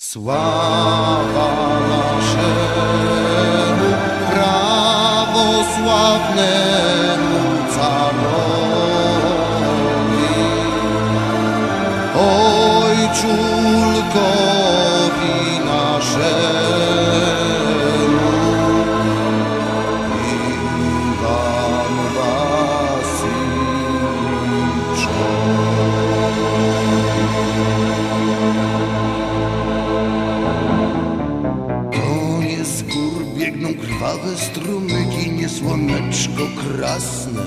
Sława naszemu prawosławnemu carowi, Ojczulkowi krwawe strumyki, nie słoneczko krasne.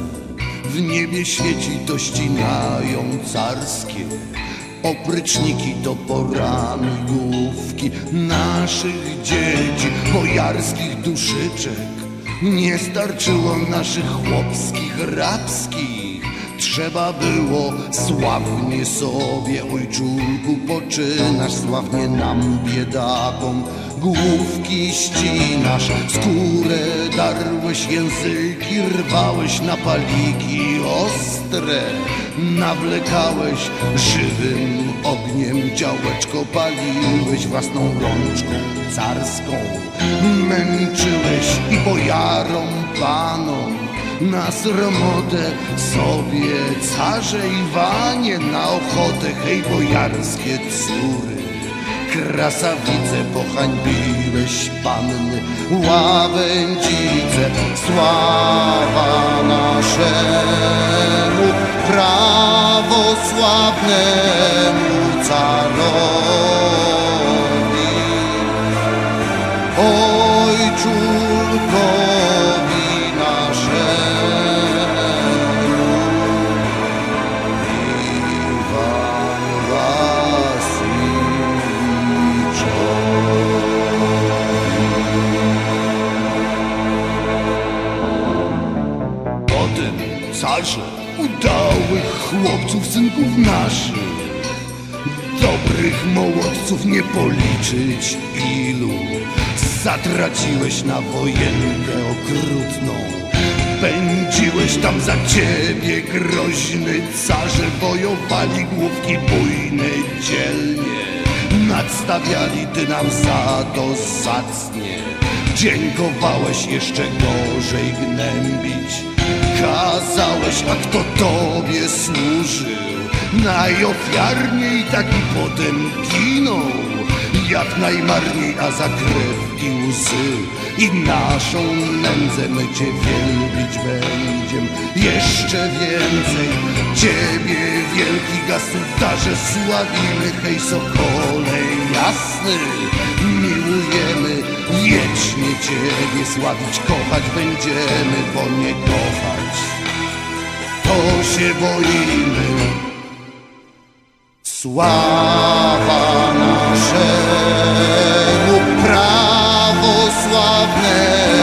W niebie świeci to ścinają carskie. Opryczniki to porany główki naszych dzieci, bojarskich duszyczek. Nie starczyło naszych chłopskich, rabskich. Trzeba było sławnie sobie, ojczulku, poczynasz sławnie nam, biedakom. Główki ścinasz, skórę darłeś, języki rwałeś na paliki ostre. Nawlekałeś żywym ogniem, działeczko paliłeś własną rączką carską. Męczyłeś i bojarom, panom na sromotę sobie carze Iwanie na ochotę hej bojarskie córy. Krasawice pohańbiłeś panny łabędzice sława naszemu prawosławnemu carowi. Ojczulkowi Potem carze udałych chłopców, synków naszych. Dobrych mołodców nie policzyć ilu. Zatraciłeś na wojenkę okrutną. Pędziłeś tam za ciebie groźny carze. Wojowali główki bujne dzielnie. Nadstawiali ty nam za to zacnie. Dziękowałeś jeszcze gorzej gnębić Kazałeś, a kto tobie służył? Najofiarniej taki potem ginął. Jak najmarniej, a za krew i łzy. I naszą nędzę my cię wielbić będziem. Jeszcze więcej. Ciebie wielki gasudarze Sławimy, hej sokole jasny. Miłujemy Wiecznie Ciebie sławić, kochać będziemy, bo nie kochać. To się boimy. Sława naszemu prawosławnemu